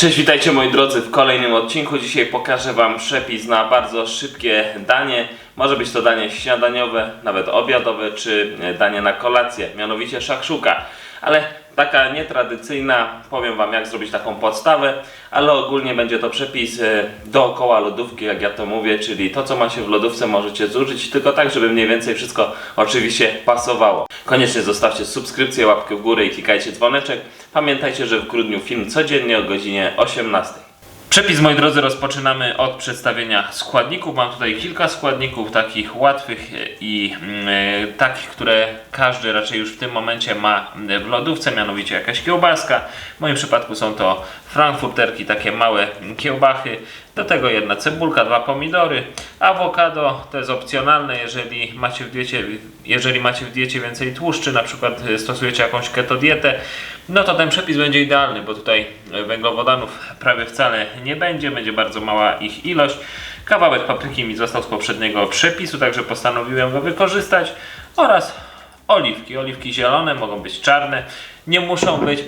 Cześć, witajcie moi drodzy w kolejnym odcinku. Dzisiaj pokażę Wam przepis na bardzo szybkie danie. Może być to danie śniadaniowe, nawet obiadowe, czy danie na kolację, mianowicie szakszuka. Ale taka nietradycyjna, powiem Wam jak zrobić taką podstawę, ale ogólnie będzie to przepis e, dookoła lodówki, jak ja to mówię, czyli to co macie w lodówce możecie zużyć, tylko tak, żeby mniej więcej wszystko oczywiście pasowało. Koniecznie zostawcie subskrypcję, łapkę w górę i klikajcie dzwoneczek. Pamiętajcie, że w grudniu film codziennie o godzinie 18. Przepis, moi drodzy, rozpoczynamy od przedstawienia składników. Mam tutaj kilka składników, takich łatwych i mm, e, takich, które każdy raczej już w tym momencie ma w lodówce, mianowicie jakaś kiełbaska. W moim przypadku są to frankfurterki, takie małe kiełbachy. Do tego jedna cebulka, dwa pomidory. Awokado to jest opcjonalne, jeżeli macie w diecie, jeżeli macie w diecie więcej tłuszczy, na przykład e, stosujecie jakąś keto dietę, no to ten przepis będzie idealny, bo tutaj e, węglowodanów prawie wcale nie będzie, będzie bardzo mała ich ilość. Kawałek papryki mi został z poprzedniego przepisu, także postanowiłem go wykorzystać oraz oliwki. Oliwki zielone, mogą być czarne, nie muszą być.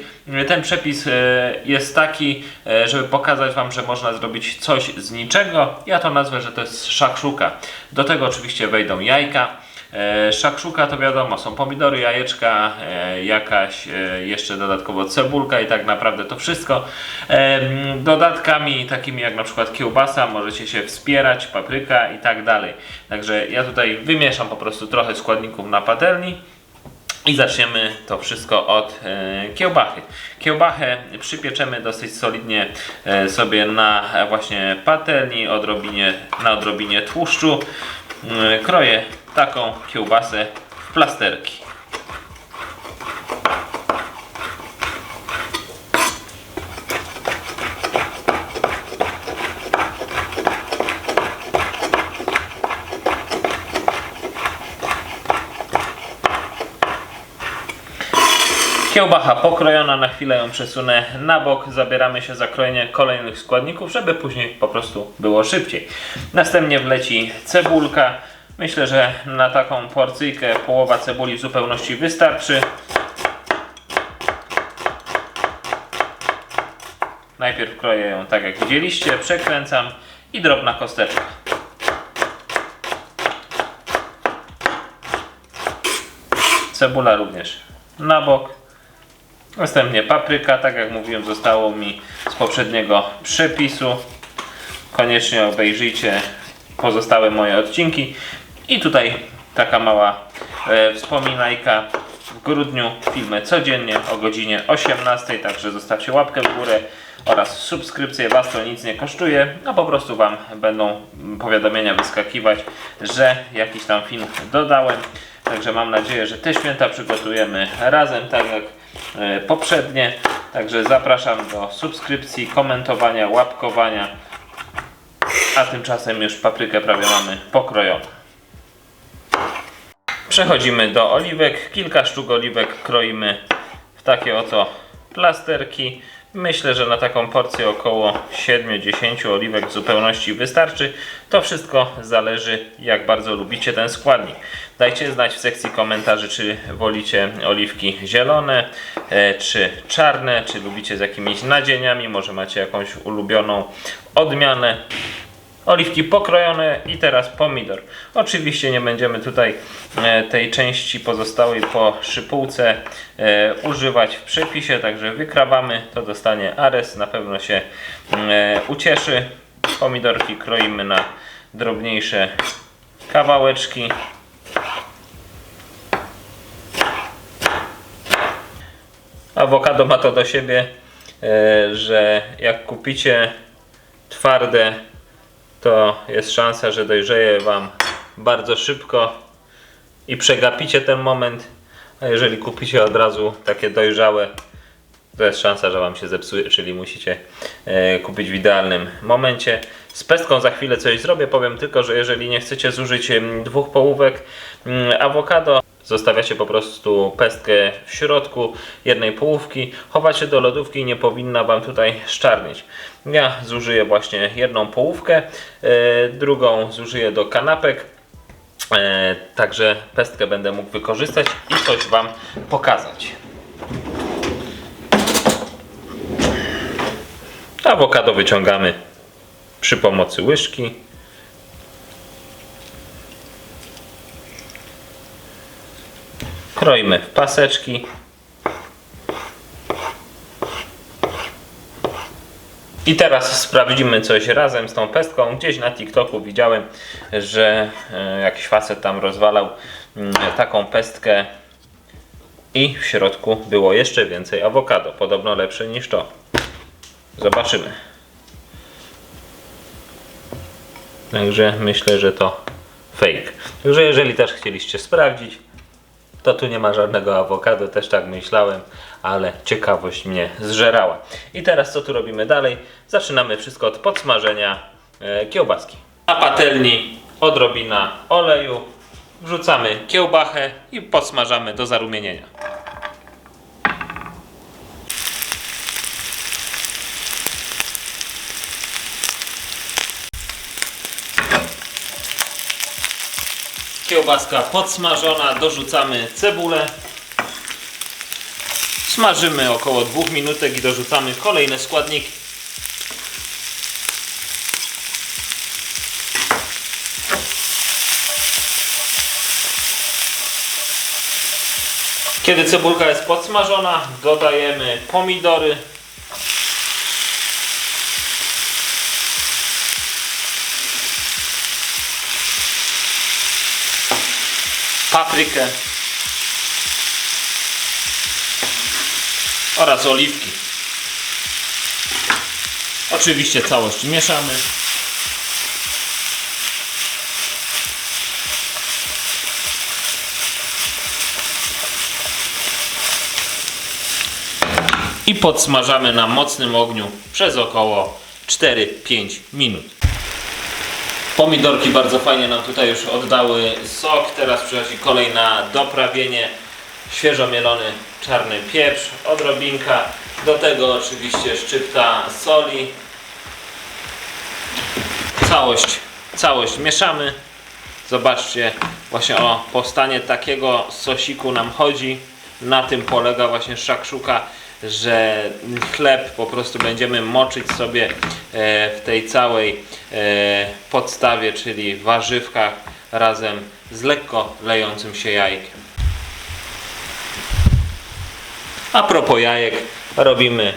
Ten przepis e, jest taki, e, żeby pokazać Wam, że można zrobić coś z niczego. Ja to nazwę, że to jest szakszuka. Do tego oczywiście wejdą jajka. E, Szakszuka to wiadomo, są pomidory, jajeczka, e, jakaś e, jeszcze dodatkowo cebulka i tak naprawdę to wszystko. Dodatkami takimi jak na przykład kiełbasa możecie się wspierać, papryka i tak dalej. Także ja tutaj wymieszam po prostu trochę składników na patelni. I zaczniemy to wszystko od kiełbachy. Kiełbachę przypieczemy dosyć solidnie sobie na właśnie patelni, odrobinie, na odrobinie tłuszczu. Kroję taką kiełbasę w plasterki. Kiełbacha pokrojona, na chwilę ją przesunę na bok. Zabieramy się za krojenie kolejnych składników, żeby później po prostu było szybciej. Następnie wleci cebulka. Myślę, że na taką porcyjkę połowa cebuli w zupełności wystarczy. Najpierw kroję ją tak jak widzieliście, przekręcam i drobna kosteczka. Cebula również na bok. Następnie papryka, tak jak mówiłem, zostało mi z poprzedniego przepisu. Koniecznie obejrzyjcie pozostałe moje odcinki. I tutaj taka mała e, wspominajka. W grudniu filmy codziennie o godzinie 18, także zostawcie łapkę w górę oraz subskrypcję. Was to nic nie kosztuje, a po prostu Wam będą powiadomienia wyskakiwać, że jakiś tam film dodałem. Także mam nadzieję, że te święta przygotujemy razem, tak jak e, poprzednie. Także zapraszam do subskrypcji, komentowania, łapkowania. A tymczasem już paprykę prawie mamy pokrojoną. Przechodzimy do oliwek. Kilka sztuk oliwek kroimy w takie oto plasterki. Myślę, że na taką porcję około 7-10 oliwek w zupełności wystarczy. To wszystko zależy jak bardzo lubicie ten składnik. Dajcie znać w sekcji komentarzy, czy wolicie oliwki zielone, e, czy czarne, czy lubicie z jakimiś nadzieniami, może macie jakąś ulubioną odmianę. Oliwki pokrojone i teraz pomidor. Oczywiście nie będziemy tutaj e, tej części pozostałej po szypułce e, używać w przepisie, także wykrawamy, to dostanie Ares, na pewno się e, ucieszy. Pomidorki kroimy na drobniejsze kawałeczki. Awokado ma to do siebie, że jak kupicie twarde to jest szansa, że dojrzeje Wam bardzo szybko i przegapicie ten moment. A jeżeli kupicie od razu takie dojrzałe, to jest szansa, że Wam się zepsuje, czyli musicie e, kupić w idealnym momencie. Z pestką za chwilę coś zrobię, powiem tylko, że jeżeli nie chcecie zużyć dwóch połówek mm, awokado, zostawiacie po prostu pestkę w środku jednej połówki, chowacie do lodówki i nie powinna Wam tutaj szczarnieć. Ja zużyję właśnie jedną połówkę, e, drugą zużyję do kanapek, e, także pestkę będę mógł wykorzystać i coś Wam pokazać. Awokado wyciągamy przy pomocy łyżki. Kroimy w paseczki. I teraz sprawdzimy coś razem z tą pestką. Gdzieś na TikToku widziałem, że e, jakiś facet tam rozwalał mm, taką pestkę i w środku było jeszcze więcej awokado. Podobno lepsze niż to. Zobaczymy. Także myślę, że to fake. Także jeżeli też chcieliście sprawdzić, to tu nie ma żadnego awokado, też tak myślałem, ale ciekawość mnie zżerała. I teraz co tu robimy dalej? Zaczynamy wszystko od podsmażenia e, kiełbaski. Na patelni odrobina oleju, wrzucamy kiełbachę i podsmażamy do zarumienienia. Kiełbaska podsmażona, dorzucamy cebulę. Smażymy około 2 minutek i dorzucamy kolejne składniki. Kiedy cebulka jest podsmażona, dodajemy pomidory. Paprykę oraz oliwki. Oczywiście całość mieszamy. I podsmażamy na mocnym ogniu przez około 4-5 minut. Pomidorki bardzo fajnie nam tutaj już oddały sok. Teraz przychodzi kolej na doprawienie. Świeżo mielony czarny pieprz, odrobinka. Do tego oczywiście szczypta soli. Całość, całość mieszamy. Zobaczcie, właśnie o powstanie takiego sosiku nam chodzi. Na tym polega właśnie szakszuka, że chleb po prostu będziemy moczyć sobie e, w tej całej e, podstawie, czyli warzywkach razem z lekko lejącym się jajkiem. A propos jajek, robimy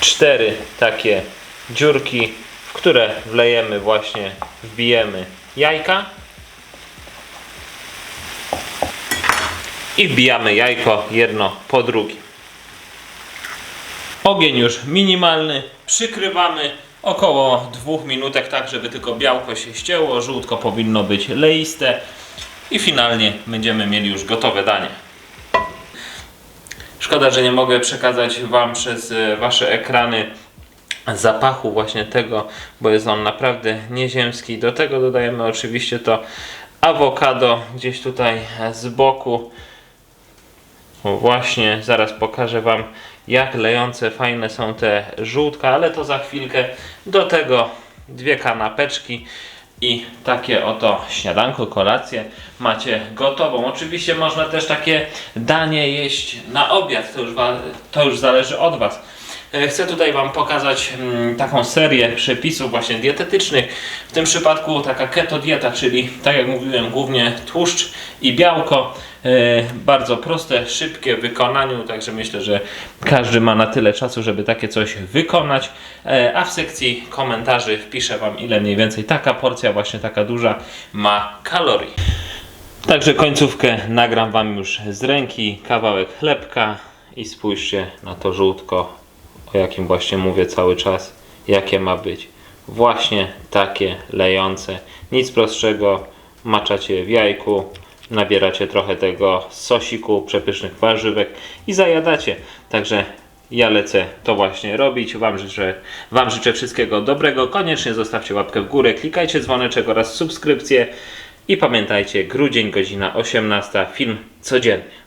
cztery takie dziurki, w które wlejemy właśnie, wbijemy jajka i wbijamy jajko jedno po drugim. Ogień już minimalny, przykrywamy około dwóch minutek, tak żeby tylko białko się ścięło, żółtko powinno być leiste i finalnie będziemy mieli już gotowe danie. Szkoda, że nie mogę przekazać Wam przez e, Wasze ekrany zapachu właśnie tego, bo jest on naprawdę nieziemski. Do tego dodajemy oczywiście to awokado gdzieś tutaj z boku. O, Właśnie, zaraz pokażę Wam, jak lejące fajne są te żółtka, ale to za chwilkę. Do tego dwie kanapeczki i takie oto śniadanko, kolację macie gotową. Oczywiście można też takie danie jeść na obiad, to już, to już zależy od Was. E, Chcę tutaj Wam pokazać mm, taką serię przepisów właśnie dietetycznych. W tym przypadku taka keto dieta, czyli tak jak mówiłem, głównie tłuszcz i białko. E, Bardzo proste, szybkie w wykonaniu, także myślę, że każdy ma na tyle czasu, żeby takie coś wykonać. E, A w sekcji komentarzy wpiszę Wam, ile mniej więcej taka porcja, właśnie taka duża, ma kalorii. Także końcówkę nagram Wam już z ręki, kawałek chlebka i spójrzcie na to żółtko, o jakim właśnie mówię cały czas, jakie ma być. Właśnie takie lejące, nic prostszego, maczacie w jajku, nabieracie trochę tego sosiku, przepysznych warzywek i zajadacie. Także ja lecę to właśnie robić. Wam życzę, wam życzę wszystkiego dobrego. Koniecznie zostawcie łapkę w górę, klikajcie dzwoneczek oraz subskrypcję. I pamiętajcie, grudzień, godzina 18, film codziennie.